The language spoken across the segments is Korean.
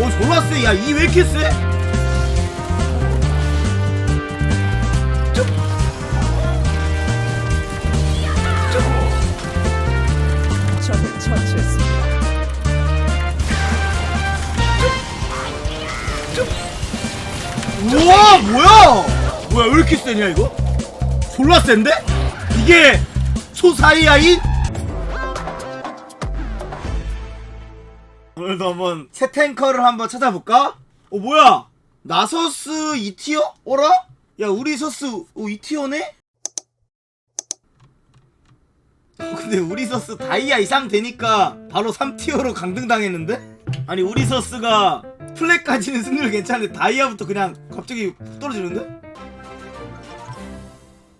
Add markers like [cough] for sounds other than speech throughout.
오 졸라 세. 야이 왜 이렇게 세? 쭉. 적을 처치했습니다. 우와 뭐야? 뭐야 왜 이렇게 세냐 이거? 졸라 센데? 이게 초사이아인? 오늘도 한번 새 탱커를 한번 찾아볼까? 어 뭐야? 나서스 2티어? 어라? 야 우리 서스 어, 2티어네? 어, 근데 우리 서스 다이아 이상 되니까 바로 3티어로 강등당했는데? 아니 우리 서스가 플랫까지는 승률 괜찮은데 다이아부터 그냥 갑자기 훅 떨어지는데?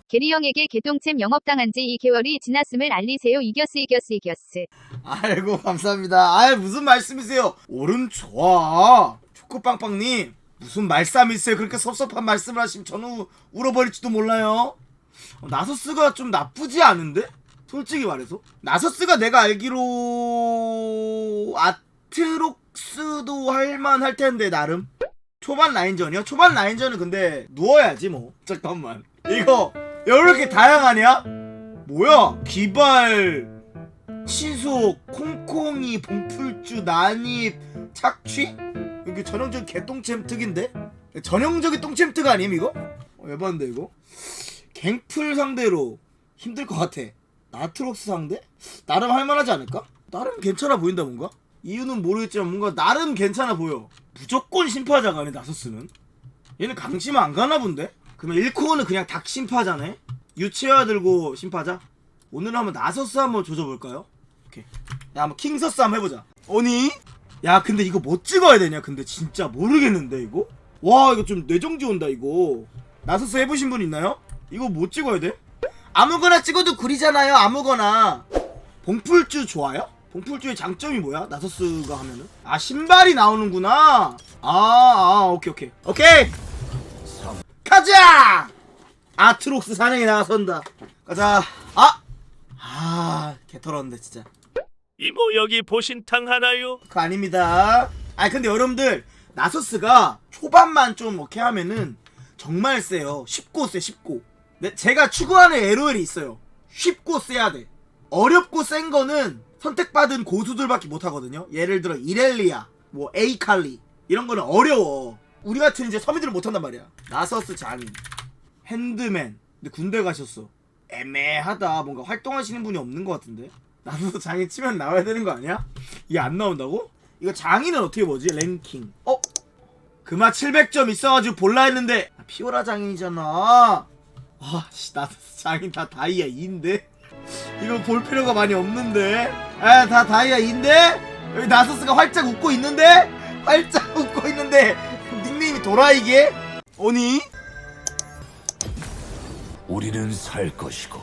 게리 형에게 개똥챔 영업당한 지 2개월이 지났음을 알리세요. 이겼스 이겼스 이겼스. 아이고 감사합니다. 아이 무슨 말씀이세요? 오른 좋아. 초코빵빵님 무슨 말씀이세요? 그렇게 섭섭한 말씀을 하시면 저는 울어버릴지도 몰라요. 어, 나서스가 좀 나쁘지 않은데? 솔직히 말해서 나서스가 내가 알기로 아트록스도 할만할 텐데 나름 초반 라인전이요? 초반 라인전은 근데 누워야지 뭐 잠깐만 이거 이렇게 다양하냐? 뭐야 기발 치속, 콩콩이, 봉풀주, 난입, 착취? 이게 전형적인 개똥챔 특인데? 전형적인 똥챔 특 아님 이거? 어, 에반데 이거? 갱플 상대로 힘들 것 같아 나트록스 상대? 나름 할만하지 않을까? 나름 괜찮아 보인다 뭔가? 이유는 모르겠지만 뭔가 나름 괜찮아 보여 무조건 심파자가 아니 나서스는 얘는 강심 안 가나 본데? 그러면 1코어는 그냥 닭 심파자네? 유채화 들고 심파자? 오늘 한번 나서스 한번 조져볼까요? 오케이. 야, 한번 킹서스 한번 해보자. 아니? 야, 근데 이거 뭐 찍어야 되냐? 근데 진짜 모르겠는데, 이거? 와, 이거 좀 뇌정지 온다, 이거. 나서스 해보신 분 있나요? 이거 뭐 찍어야 돼? 아무거나 찍어도 구리잖아요, 아무거나. 봉풀주 좋아요? 봉풀주의 장점이 뭐야? 나서스가 하면은? 아, 신발이 나오는구나. 아, 아, 오케이, 오케이. 오케이! 가자! 아트록스 사냥에 나선다. 가자. 아! 아, 개털었는데, 진짜. 이모 여기 보신탕 하나요? 그거 아닙니다. 아 근데 여러분들 나서스가 초반만 좀 이렇게 하면은 정말 세요. 쉽고 세 쉽고. 네, 제가 추구하는 LOL이 있어요. 쉽고 세야 돼. 어렵고 센 거는 선택받은 고수들밖에 못 하거든요. 예를 들어 이렐리아, 뭐 에이칼리 이런 거는 어려워. 우리 같은 이제 서민들은 못 한단 말이야. 나서스 장인, 핸드맨. 근데 군대 가셨어. 애매하다. 뭔가 활동하시는 분이 없는 것 같은데. 나도 [laughs] 장인 치면 나와야 되는 거 아니야? 이게 안 나온다고? 이거 장인은 어떻게 보지? 랭킹. 어? 그마 700점 있어가지고 볼라 했는데 아, 피오라 장인이잖아. 아, 씨, 나도 장인 다 다이아 2인데? 이거 볼 필요가 많이 없는데? 아, 다 다이아 2인데? 여기 나서스가 활짝 웃고 있는데? 활짝 [laughs] 웃고 있는데 닉네임이 도라이게? 아니? 우리는 살 것이고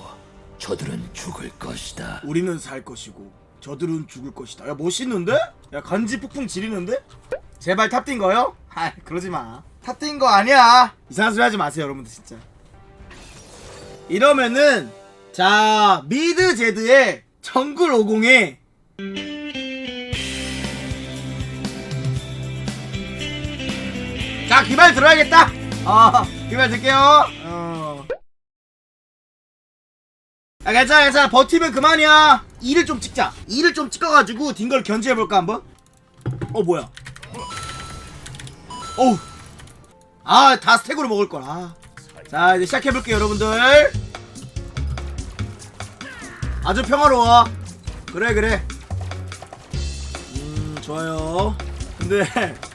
저들은 죽을 것이다. 우리는 살 것이고 저들은 죽을 것이다. 야 멋있는데? 야 간지 폭풍 지리는데? 제발 탑뛴 거요? 아 그러지 마. 탑뛴 거 아니야. 이상한 소리 하지 마세요 여러분들 진짜. 이러면은 자 미드 제드의 정글 50에 자 기발 들어야겠다. 어 기발 들게요. 어. 아 괜찮아 괜찮아. 버티면 그만이야. 2를 좀 찍자. 2를 좀 찍어가지고 딩걸 견제해볼까 한번? 어 뭐야? 어우. 아다 스택으로 먹을걸 아. 자 이제 시작해볼게요 여러분들. 아주 평화로워. 그래 그래. 음 좋아요. 근데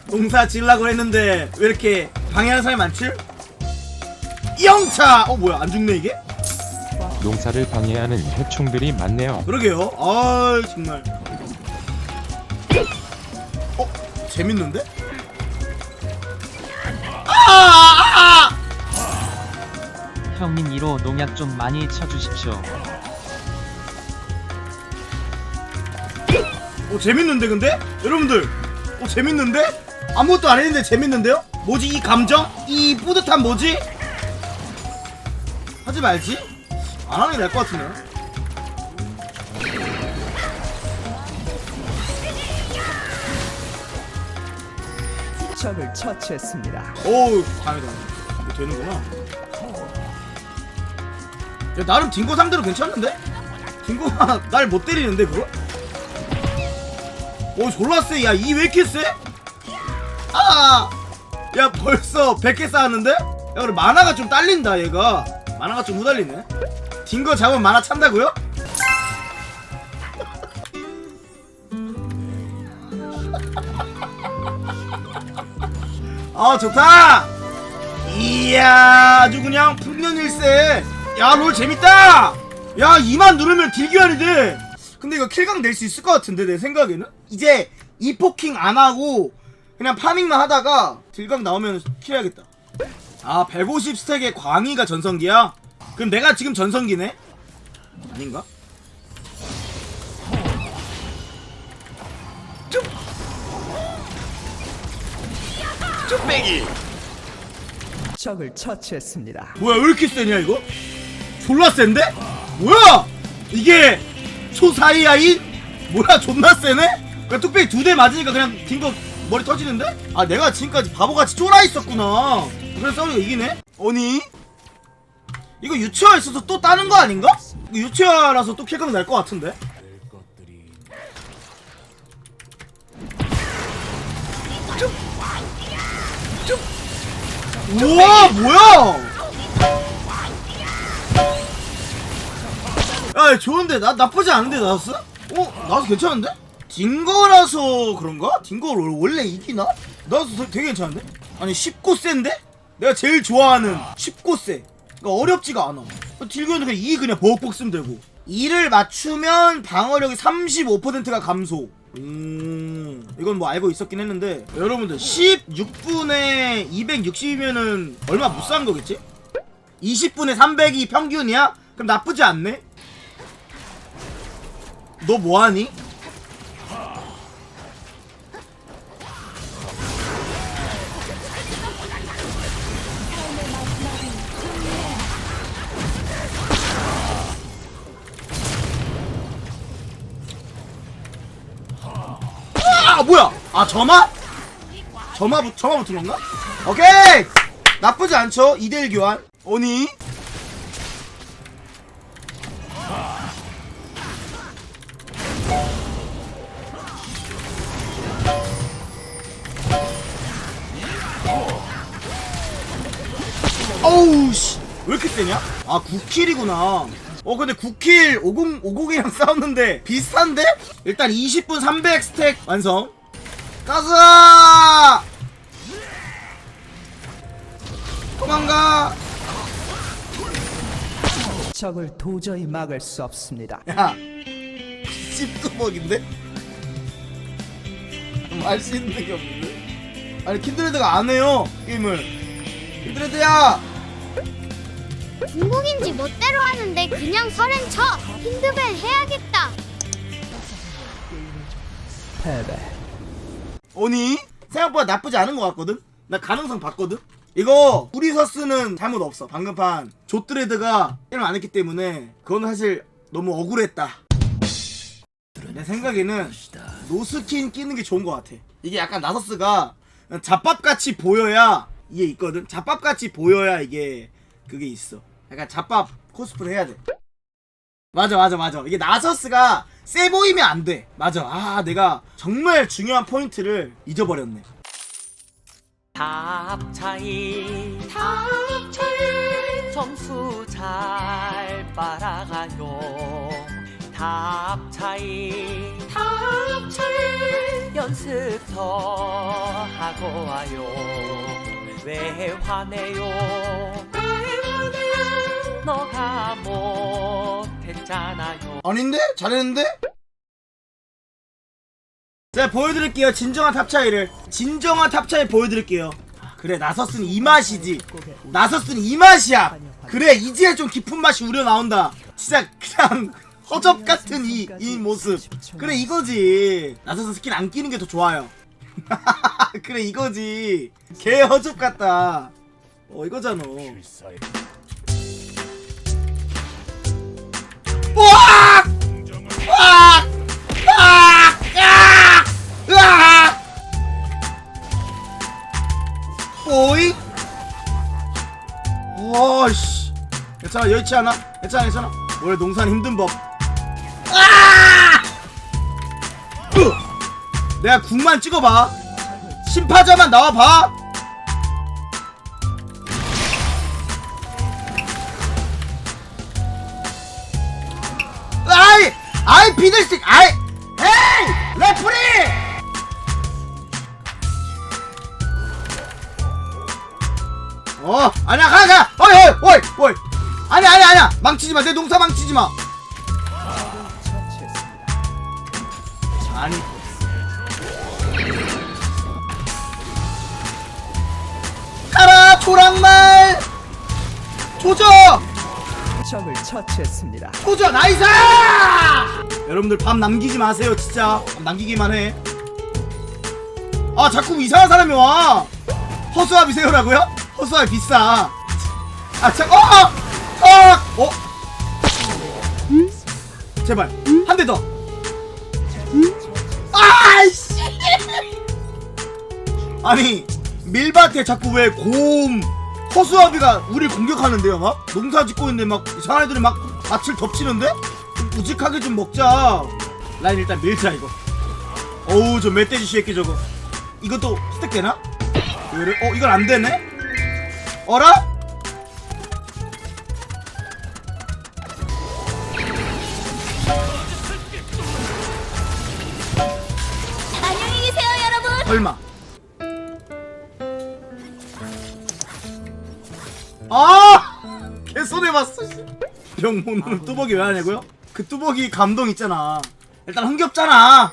농사 지으려고 했는데 왜 이렇게 방해하는 사람이 많지? 영차 어 뭐야 안 죽네 이게? 농사를 방해하는 해충들이 많네요. 그러게요. 아 정말. 어 재밌는데? 아! 아! 형님 2로 농약 좀 많이 쳐주십시오. 어 재밌는데 근데? 여러분들, 어 재밌는데? 아무것도 안 했는데 재밌는데요? 뭐지 이 감정? 이 뿌듯함 뭐지? 하지 말지. 안 하는 게 나을 것 같은데. 적을 처치했습니다. 오우 다행이다 이거 되는구나 야 나름 딩고 상대로 괜찮은데? 딩고가 [laughs] 날 못 때리는데 그거? 오 졸라 세야 이 왜 이렇게 세? 아! 야 벌써 100개 쌓았는데? 야 그래 만화가 좀 딸린다 얘가. 만화가 좀 후달리네. 딩거 잡으면 만화 찬다고요? 아 좋다! 이야 아주 그냥 풍년일세. 야 롤 재밌다! 야 2만 누르면 딜교환이 돼 근데 이거 킬강 낼 수 있을 것 같은데 내 생각에는? 이제 이포킹 안 하고 그냥 파밍만 하다가 딜강 나오면 킬해야겠다 아 150 스택의 광희가 전성기야? 그럼 내가 지금 전성기네? 아닌가? 적을 처치했습니다. 뭐야 왜 이렇게 세냐 이거? 졸라 센데? 뭐야? 이게 초사이아인? 뭐야 존나 세네? 그냥 뚝배기 두 대 맞으니까 그냥 딩거 머리 터지는데? 아 내가 지금까지 바보같이 쫄아 있었구나 그래서 싸우니까 이기네? 아니? 이거 유치화 있어서 또 따는 거 아닌가? 유치화라서 또 킬각 날것 같은데? 우와 뭐야 야 좋은데 나 나쁘지 않은데 나왔어? 어 나와서 괜찮은데? 딩거라서 그런가? 딩거 를 원래 이기나? 나와서 되게 괜찮은데? 아니 쉽고 센데? 내가 제일 좋아하는 쉽고 세 그러니까 어렵지가 않아 딜교는 그냥 2 그냥 버벅버벅 쓰면 되고 2를 맞추면 방어력이 35%가 감소 음 이건 뭐 알고 있었긴 했는데 여러분들 16분에 260이면은 얼마 못 산 거겠지? 20분에 300이 평균이야? 그럼 나쁘지 않네? 너 뭐하니? 아 점화? 점화 붙 점화 붙은 건가? 오케이 나쁘지 않죠? 2대1 교환 오니? 어우 씨. 왜 이렇게 세냐? 아 9킬이구나. 어 근데 9킬 50 50이랑 싸웠는데 비슷한데? 일단 20분 300 스택 완성. 가자! 도망가. 적을 도저히 막을 수 없습니다. 야. 씹뚜벅인데? 말 수 있는 게 없는데? 아니 킨드레드가 안 해요 게임을. 킨드레드야. 중국인지 멋대로 하는데 그냥 설엔 쳐 힌드밴 해야겠다 패배. 오니 생각보다 나쁘지 않은 것 같거든. 나 가능성 봤거든. 이거 우리 서스는 잘못 없어. 방금 판 조트레드가 게임 안 했기 때문에 그건 사실 너무 억울했다. 내 생각에는 노스킨 끼는 게 좋은 것 같아. 이게 약간 나서스가 잡밥같이 보여야 이게 있거든. 잡밥같이 보여야 이게 그게 있어. 약간 잡밥 코스프레 해야 돼. 맞아 맞아 맞아 이게 나서스가 세 보이면 안 돼. 맞아. 아 내가 정말 중요한 포인트를 잊어버렸네. 탑 차이. 탑 차이. 점수 잘 빨아가요. 탑 차이. 탑 차이. 연습 더 하고 와요 왜 화내요. 왜 화내요 너가 못했잖아요. 아닌데? 잘했는데? 자 보여드릴게요. 진정한 탑 차이를. 진정한 탑 차이 보여드릴게요. 아, 그래 나서스는 이 맛이지. 나서스는 이 맛이야. 그래 이제야 좀 깊은 맛이 우려 나온다. 진짜 그냥 [laughs] 허접 같은 이, 이 모습. 그래 이거지. 나서스 스킨 안 끼는 게 더 좋아요. [laughs] 그래 이거지. 개 허접 같다. 어 이거잖아 우와! 우와! 오이? 와, 씨. 괜찮아, 여의치 않아. 괜찮아, 괜찮아. 원래 농사는 힘든 법. 아! 으! 내가 국만 찍어봐. 심파자만 나와봐. 아이 피들스틱 아이! 에이! 레프리! 어 아니야 가가! 어이 어이 어이 어이! 아니야 아니야 아니야! 망치지 마내 농사 망치지 마. 아니. 가라 조랑말! 조져 적을 처치했습니다. 조져 나이스 여러분들 밥 남기지 마세요 진짜 밥 남기기만 해 아 자꾸 이상한 사람이 와? 허수아비 비싸 아 참 어! 어! 어! 제발 한 대 더 아이씨 아니 밀밭에 자꾸 왜 고음 허수아비가 우리 공격하는데요 막 농사 짓고 있는데 막 애들이 막 밭을 덮치는데 좀 우직하게 좀 먹자 라인 일단 밀자 이거 어우 저 멧돼지 새끼 저거 이것도 스택 되나? 그래? 어 이건 안 되네? 어라? 안녕히 계세요, 여러분. 설마 손해봤어 병문은 뚜벅이 왜 하냐고요? 그 뚜벅이 감동 있잖아. 일단 흥겹잖아.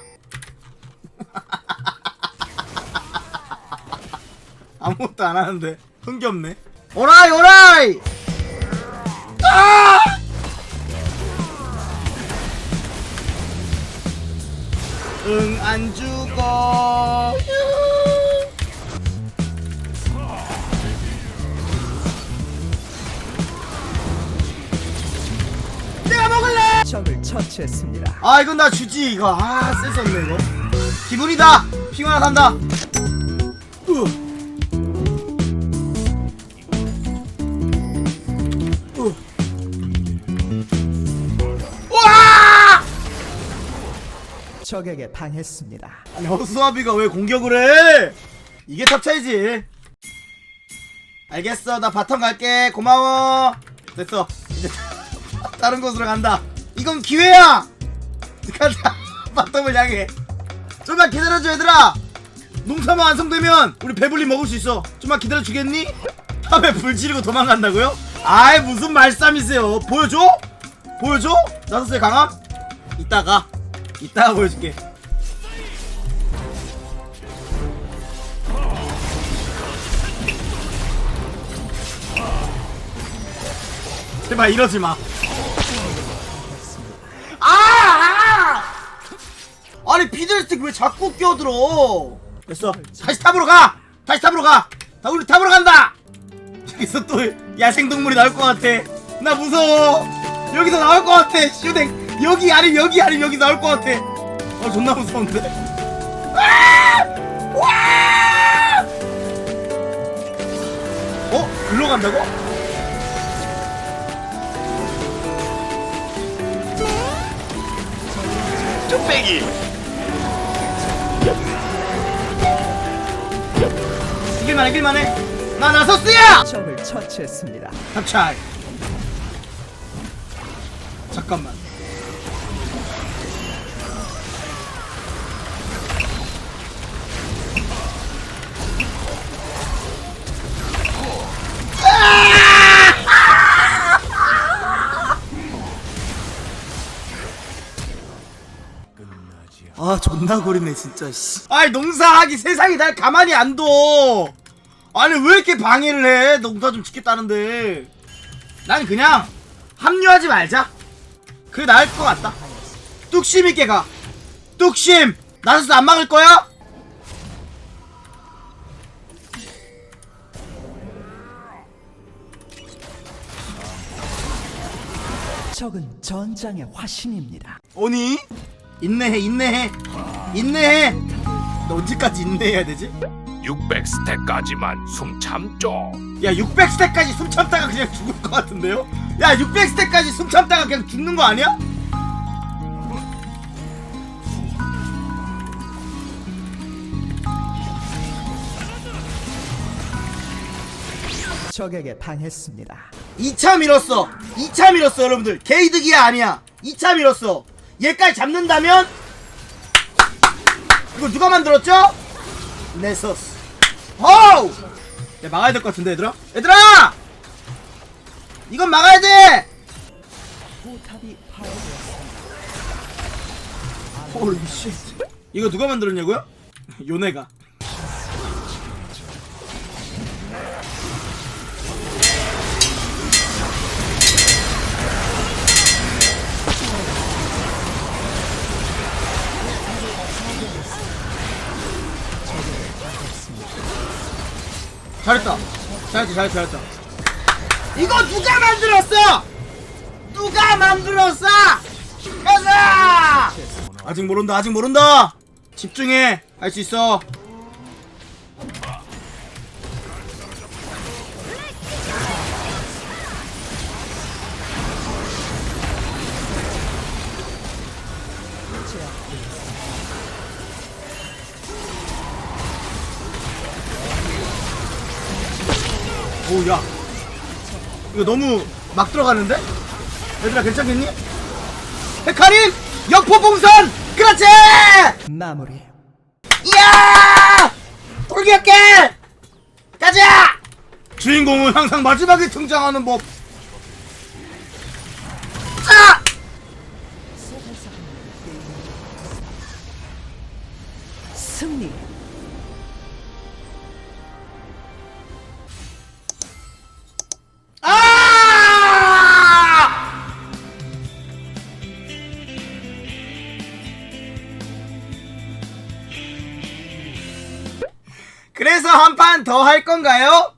[laughs] 아무것도 안 하는데 흥겹네. 오라이 오라이! 아! 응안 죽어 적을 처치했습니다. 아 이건 나 주지 이거. 아 없네 이거. 기분이다. 핑 하나 산다. 으. 으. 우와! 적에게 당했습니다. 아니 허수아비가 왜 공격을 해? 이게 탑 차이지. 알겠어. 나 바텀 갈게. 고마워. 됐어. 이제 [laughs] 다른 곳으로 간다 이건 기회야 가자 [laughs] 바텀을 향해 좀만 기다려줘 얘들아 농사만 완성되면 우리 배불리 먹을 수 있어 좀만 기다려주겠니? 탑에 불 지르고 도망간다고요? 아이 무슨 말씀이세요 보여줘? 보여줘? 나서스의 강함? 이따가 이따가 보여줄게 제발 이러지 마. 아니 피들스틱 왜 자꾸 끼어들어? 됐어. 다시 탑으로 가. 다시 탑으로 가. 다 우리 탑으로 간다. 여기서 또 야생 동물이 나올 것 같아. 나 무서워. 여기서 나올 것 같아. 슈댕 여기 아니 여기 아니 여기 나올 것 같아. 어 존나 무서운데. 아! 와! 어? 글로 간다고? 뚝배기 길만해 이길만해. 나 나서스야! 적을 처치했습니다. 합찰. 잠깐만. 아 존나 고리네 진짜 씨. 아이 농사하기 세상이 날 가만히 안둬 아니 왜 이렇게 방해를 해 농사 좀 짓겠다는데 난 그냥 합류하지 말자 그게 나을 것 같다 뚝심 있게 가 뚝심 나서서 안 막을 거야? 적은 전장의 화신입니다. 오니? 인내해 인내해 인내해 너 언제까지 인내해야 되지? 600스택까지만 숨 참죠. 야 600스택까지 숨 참다가 그냥 죽을 것 같은데요? 야 600스택까지 숨 참다가 그냥 죽는 거 아니야? 적에게 당했습니다. 2차 밀었어 2차 밀었어 여러분들 개이득이야 아니야 2차 밀었어 얘까지 잡는다면 이거 누가 만들었죠? 네서스 호우! 야 막아야 될 것 같은데 얘들아? 얘들아! 이건 막아야 돼. 홀리 쉣 이거 누가 만들었냐고요? [laughs] 요네가 잘했다. 잘했다 잘했다 잘했다. 이거 누가 만들었어? 누가 만들었어? 가자! 아직 모른다 아직 모른다! 집중해! 할 수 있어 오야 이거 너무 막 들어가는데? 얘들아 괜찮겠니? 헤카림 역포봉선 그렇지 마무리. 이야 돌격게 가자 주인공은 항상 마지막에 등장하는 법 자! 승리. 아! 그래서 한 판 더 할 건가요?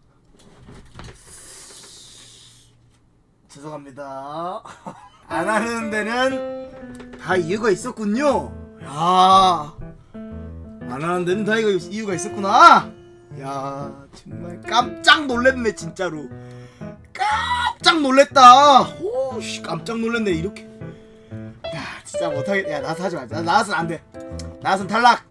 죄송합니다. 안 하는 데는 다 이유가 있었군요. 야, 안 하는 데는 다 이유가 있었구나. 야, 정말 깜짝 놀랐네 진짜로. 깜짝 놀랬다. 오, 씨, 깜짝 놀랐네 이렇게. 야, 진짜 못하겠. 야, 나서 하지 말자. 나서는 안 돼. 나서는 탈락.